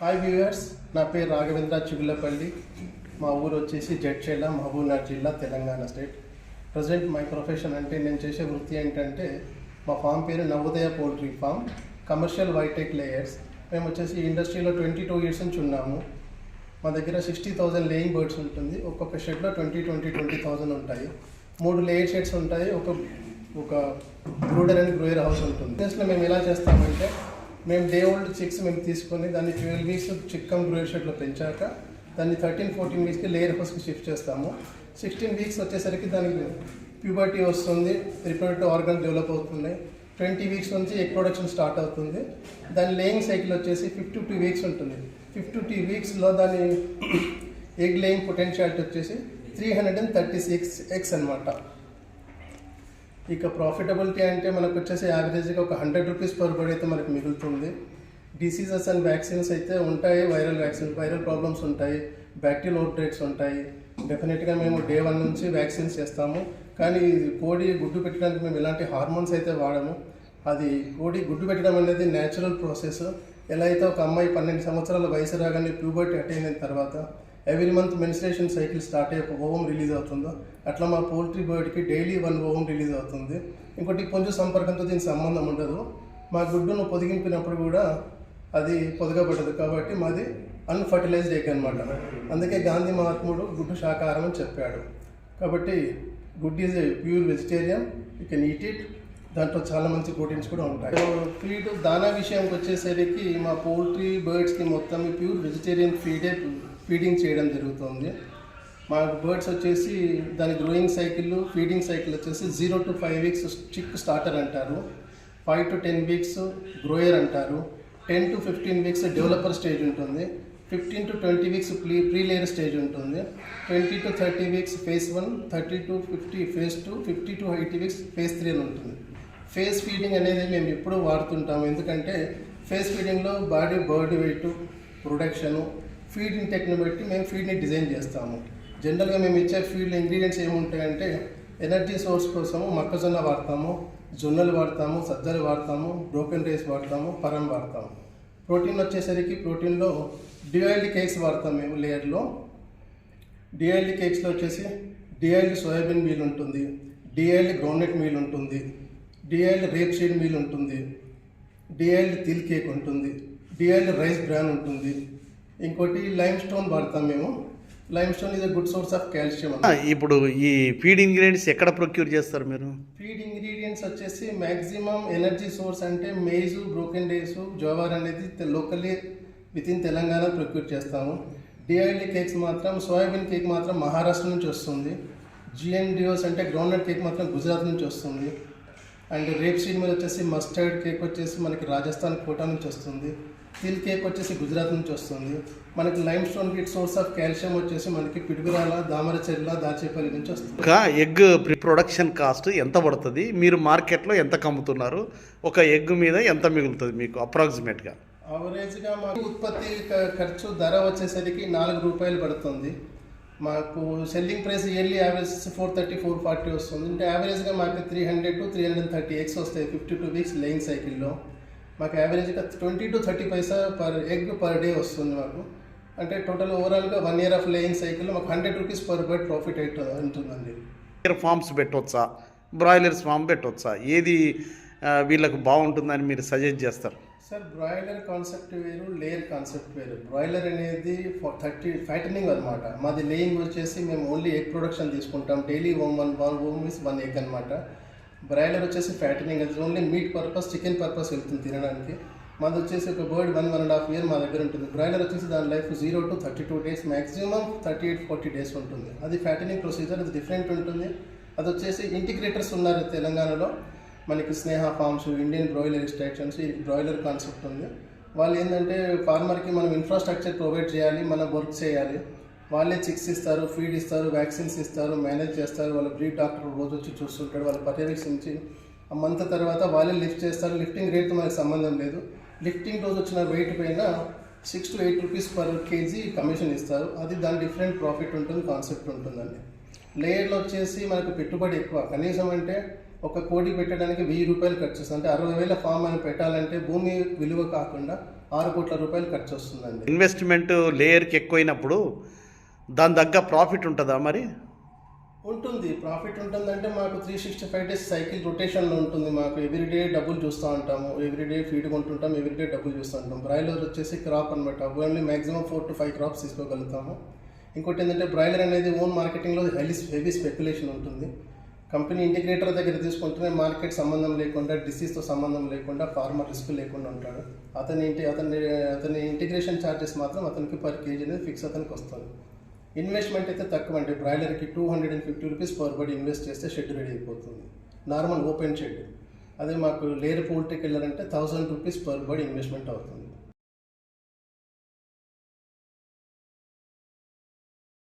Hi viewers నా పేరు రాఘవేంద్ర చిగులపల్లి మా ఊరు వచ్చేసి జడ్చేల మహబూబ్నగర్ జిల్లా Telangana state. Present my profession అంటే నేను చేసే వృత్తి ఏంటంటే మా ఫామ్ పేరు నవోదయ పోల్ట్రీ ఫామ్ కమర్షియల్ వైటెక్ లేయర్స్ మేము వచ్చేసి ఇండస్ట్రీలో ట్వంటీ టూ ఇయర్స్ నుంచి ఉన్నాము. మా దగ్గర సిక్స్టీ థౌజండ్ లేయింగ్ బర్డ్స్ ఉంటుంది. ఒక్కొక్క షెడ్లో ట్వంటీ ట్వంటీ ట్వంటీ థౌజండ్ ఉంటాయి. మూడు లేయర్ షెడ్స్ ఉంటాయి. ఒక ఒక బ్రూడర్ అండ్ గ్రోయర్ హౌస్ ఉంటుంది. బిజినెస్లో మేము ఎలా చేస్తామంటే మేము డే ఓల్డ్ చిక్స్ మేము తీసుకొని దాన్ని ట్వెల్వ్ వీక్స్ చిక్కం గ్రోయర్ షెడ్లో పెంచాక దాన్ని థర్టీన్ ఫోర్టీన్ వీక్స్కి లేయర్ హౌస్కి షిఫ్ట్ చేస్తాము. సిక్స్టీన్ వీక్స్ వచ్చేసరికి దానికి ప్యూబర్టీ వస్తుంది రిప్రొడక్టివ్ ఆర్గన్ డెవలప్ అవుతున్నాయి. ట్వంటీ వీక్స్ నుంచి ఎగ్ ప్రొడక్షన్ స్టార్ట్ అవుతుంది. దాని లేయింగ్ సైకిల్ వచ్చేసి ఫిఫ్టీ టూ వీక్స్ ఉంటుంది. ఫిఫ్టీ టూ వీక్స్లో దాని ఎగ్ లేయింగ్ పొటెన్షియాలిటీ వచ్చేసి three hundred and thirty six eggs అనమాట ఇక ప్రాఫిటబిలిటీ అంటే మనకు వచ్చేసి యావరేజ్గా ఒక హండ్రెడ్ రూపీస్ పర్ బర్డ్ అయితే మనకు మిగులుతుంది. డిసీజెస్ అండ్ వ్యాక్సిన్స్ అయితే ఉంటాయి వైరల్ వ్యాక్సిన్స్ వైరల్ ప్రాబ్లమ్స్ ఉంటాయి బ్యాక్టీరియల్ అవుట్బ్రేక్స్ ఉంటాయి. డెఫినెట్గా మేము డే వన్ నుంచి వ్యాక్సిన్స్ చేస్తాము. కానీ కోడి గుడ్డు పెట్టడానికి మేము ఎలాంటి హార్మోన్స్ అయితే వాడము అది కోడి గుడ్డు పెట్టడం అనేది న్యాచురల్ ప్రాసెస్ ఎలా అయితే ఒక అమ్మాయి పన్నెండు సంవత్సరాల వయసు రాగానే ప్యూబర్టీ అటైన్ అయిన తర్వాత every month menstruation cycle start అయ్యి ఒక ఓవం రిలీజ్ అవుతుందో అట్లా మా పోల్ట్రీ బర్డ్కి డైలీ వన్ ఓవం రిలీజ్ అవుతుంది. ఇంకోటి పుంజు సంపర్కంతో దీనికి సంబంధం ఉండదు. మా గుడ్డును పొదిగింపినప్పుడు కూడా అది పొదగబడదు కాబట్టి మాది అన్ఫర్టిలైజ్డ్ ఎగ్ అనమాట అందుకే గాంధీ మహాత్ముడు గుడ్డు శాకాహారం అని చెప్పాడు. కాబట్టి good is a pure vegetarian you can eat it దాంట్లో చాలా మంచి ప్రోటీన్స్ కూడా ఉంటాయి. ఫీడ్ దానా విషయంకి వచ్చేసరికి మా పోల్ట్రీ బర్డ్స్కి మొత్తం ప్యూర్ వెజిటేరియన్ ఫీడే ఫీడింగ్ చేయడం జరుగుతుంది. మా బర్డ్స్ వచ్చేసి దాని గ్రోయింగ్ సైకిల్ ఫీడింగ్ సైకిల్ వచ్చేసి zero to five weeks chick starter అంటారు. Five to ten weeks grower అంటారు. Ten to fifteen weeks developer stage ఉంటుంది. Fifteen to twenty weeks pre pre layer stage ఉంటుంది. Twenty to thirty weeks phase one thirty to fifty phase two fifty to eighty weeks phase three అని ఉంటుంది. Phase feeding అనేది మేము ఎప్పుడూ వాడుతుంటాము. ఎందుకంటే phase ఫీడింగ్లో body bird weight production feeding టెక్ని బట్టి మేము ఫీడ్ని డిజైన్ చేస్తాము. జనరల్గా మేము ఇచ్చే ఫీడ్ ఇంగ్రీడియంట్స్ ఏముంటాయంటే ఎనర్జీ సోర్స్ కోసము మొక్కజొన్న వాడతాము జొన్నలు వాడతాము సజ్జలు వాడతాము బ్రోకెన్ రైస్ వాడతాము పరం వాడతాము. ప్రోటీన్ వచ్చేసరికి ప్రోటీన్లో డిఐల్డ్ కేక్స్ వాడతాం మేము లేయర్లో. డిఐల్డ్ కేక్స్లో వచ్చేసి డిఐల్డ్ సోయాబీన్ మీల్ ఉంటుంది డిఐల్డ్ గ్రౌండ్నట్ మీల్ ఉంటుంది డిఐల్డ్ రేప్ షీడ్ మీల్ ఉంటుంది డిఐల్డ్ తిల్ కేక్ ఉంటుంది డిఐల్డ్ రైస్ బ్రాన్ ఉంటుంది ఇంకోటి లైమ్ స్టోన్ వాడతాం మేము. Limestone is a good source of calcium ఇప్పుడు ఈ ఫీడ్ ఇంగ్రీడియంట్స్ ఎక్కడ ప్రొక్యూర్ చేస్తారు మీరు? ఫీడ్ ఇంగ్రీడియంట్స్ వచ్చేసి మ్యాక్సిమం ఎనర్జీ సోర్స్ అంటే మేజు బ్రోకెన్ డేస్ జోవార్ అనేది locally with in Telangana procure చేస్తాము. డిఐల్డ్ కేక్స్ మాత్రం సోయాబీన్ కేక్ మాత్రం మహారాష్ట్ర నుంచి వస్తుంది. జిఎన్డిఓస్ అంటే గ్రౌండ్నట్ కేక్ మాత్రం గుజరాత్ నుంచి వస్తుంది. అండ్ రేప్ సీడ్ మీద వచ్చేసి మస్టర్డ్ కేక్ వచ్చేసి మనకి రాజస్థాన్ కోటా నుంచి వస్తుంది. తిల్ కేక్ వచ్చేసి గుజరాత్ నుంచి వస్తుంది. మనకి limestone kit source of calcium వచ్చేసి మనకి పిడుగురాల దామరచెర్ల దాచేపల్లి నుంచి వస్తుంది. ఒక ఎగ్ ప్రొడక్షన్ కాస్ట్ ఎంత పడుతుంది? మీరు మార్కెట్లో ఎంత కమ్ముతున్నారు? ఒక ఎగ్ మీద ఎంత మిగులుతుంది మీకు అప్రాక్సిమేట్గా అవరేజ్గా మాకు ఉత్పత్తి ఖర్చు ధర వచ్చేసరికి నాలుగు రూపాయలు పడుతుంది. మాకు selling price yearly average four thirty four forty వస్తుంది. అంటే యావరేజ్గా మాకు three hundred to three hundred thirty eggs వస్తాయి ఫిఫ్టీ టూ వీక్స్ లేయింగ్ సైకిల్లో మాకు యావరేజ్గా twenty to thirty paisa per egg per day వస్తుంది మాకు. అంటే టోటల్ ఓవరాల్గా వన్ ఇయర్ ఆఫ్ లేయింగ్ సైకిల్లో మాకు hundred rupees per bird profit అయితే ఉంటుందండి. ఫార్మ్స్ పెట్టవచ్చా బ్రాయిలర్స్ ఫామ్ పెట్టవచ్చా ఏది వీళ్ళకు బాగుంటుందని మీరు సజెస్ట్ చేస్తారు? సార్ బ్రాయిలర్ కాన్సెప్ట్ వేరు లేయర్ కాన్సెప్ట్ వేరు. బ్రాయిలర్ అనేది థర్టీ ఫ్యాటనింగ్ అనమాట మాది లేయింగ్ వచ్చేసి మేము ఓన్లీ ఎగ్ ప్రొడక్షన్ తీసుకుంటాం. Daily one one one one means one egg అనమాట బ్రాయిలర్ వచ్చేసి ఫ్యాటనింగ్ అది only meat purpose chicken purpose వెళ్తుంది తినడానికి. మాది వచ్చేసి ఒక bird one one and half year మా దగ్గర ఉంటుంది. బ్రాయిలర్ వచ్చేసి దాని life zero to thirty two days maximum thirty eight forty days ఉంటుంది. అది ఫ్యాటనింగ్ ప్రొసీజర్ అది డిఫరెంట్ ఉంటుంది. అది వచ్చేసి ఇంటిగ్రేటర్స్ ఉన్నారు తెలంగాణలో. మనకి Sneha farms Indian broiler extractions ఈ బ్రాయిలర్ కాన్సెప్ట్ ఉంది. వాళ్ళు ఏంటంటే ఫార్మర్కి మనం ఇన్ఫ్రాస్ట్రక్చర్ ప్రొవైడ్ చేయాలి మనం వర్క్ చేయాలి. వాళ్ళే చిక్స్ ఇస్తారు ఫీడ్ ఇస్తారు వ్యాక్సిన్స్ ఇస్తారు మేనేజ్ చేస్తారు. వాళ్ళ బ్రీడ్ డాక్టర్ రోజు వచ్చి చూస్తుంటాడు వాళ్ళు పర్యవేక్షించి ఆ మంత్ తర్వాత వాళ్ళే లిఫ్ట్ చేస్తారు. లిఫ్టింగ్ రేట్తో మనకు సంబంధం లేదు. లిఫ్టింగ్ రోజు వచ్చిన వెయిట్ పైన six to eight rupees per KG commission ఇస్తారు. అది దాని డిఫరెంట్ ప్రాఫిట్ ఉంటుంది కాన్సెప్ట్ ఉంటుందండి. లేయర్లో వచ్చేసి మనకు పెట్టుబడి ఎక్కువ. కనీసం అంటే ఒక కోడి పెట్టడానికి వెయ్యి రూపాయలు ఖర్చు వస్తుంది. అంటే అరవై వేల ఫామ్ అని పెట్టాలంటే భూమి విలువ కాకుండా ఆరు కోట్ల రూపాయలు ఖర్చు వస్తుందండి. ఇన్వెస్ట్మెంట్ లేయర్కి ఎక్కువైనప్పుడు దాని తగ్గ ప్రాఫిట్ ఉంటుందా మరి? ఉంటుంది. ప్రాఫిట్ ఉంటుందంటే మాకు three sixty five days cycle రొటేషన్లో ఉంటుంది మాకు. ఎవ్రీడే డబ్బులు చూస్తూ ఉంటాము. ఎవ్రీడే ఫీడ్ కొంటుంటాం ఎవ్రీడే డబ్బులు చూస్తూ ఉంటాం బ్రాయిలర్ వచ్చేసి క్రాప్ అనమాట only maximum four to five crops తీసుకోగలుగుతాము. ఇంకోటి ఏంటంటే బ్రాయిలర్ అనేది ఓన్ మార్కెటింగ్లో హెవీ హెవీ స్పెక్యులేషన్ ఉంటుంది. కంపెనీ ఇంటిగ్రేటర్ దగ్గర తీసుకుంటేనే మార్కెట్ సంబంధం లేకుండా డిసీజ్తో సంబంధం లేకుండా ఫార్మర్ రిస్క్ లేకుండా ఉంటాడు. అతని ఇంటి అతని అతని ఇంటిగ్రేషన్ ఛార్జెస్ మాత్రం అతనికి పర్ కేజీ అనేది ఫిక్స్ అతనికి వస్తుంది. ఇన్వెస్ట్మెంట్ అయితే తక్కువ అండి. బ్రాయిలర్కి two hundred and fifty rupees per bird invest చేస్తే షెడ్ రెడీ అయిపోతుంది. Normal open shed. అదే మాకు లేరు పోల్ట్రీకి వెళ్ళాలంటే thousand rupees per bird investment అవుతుంది.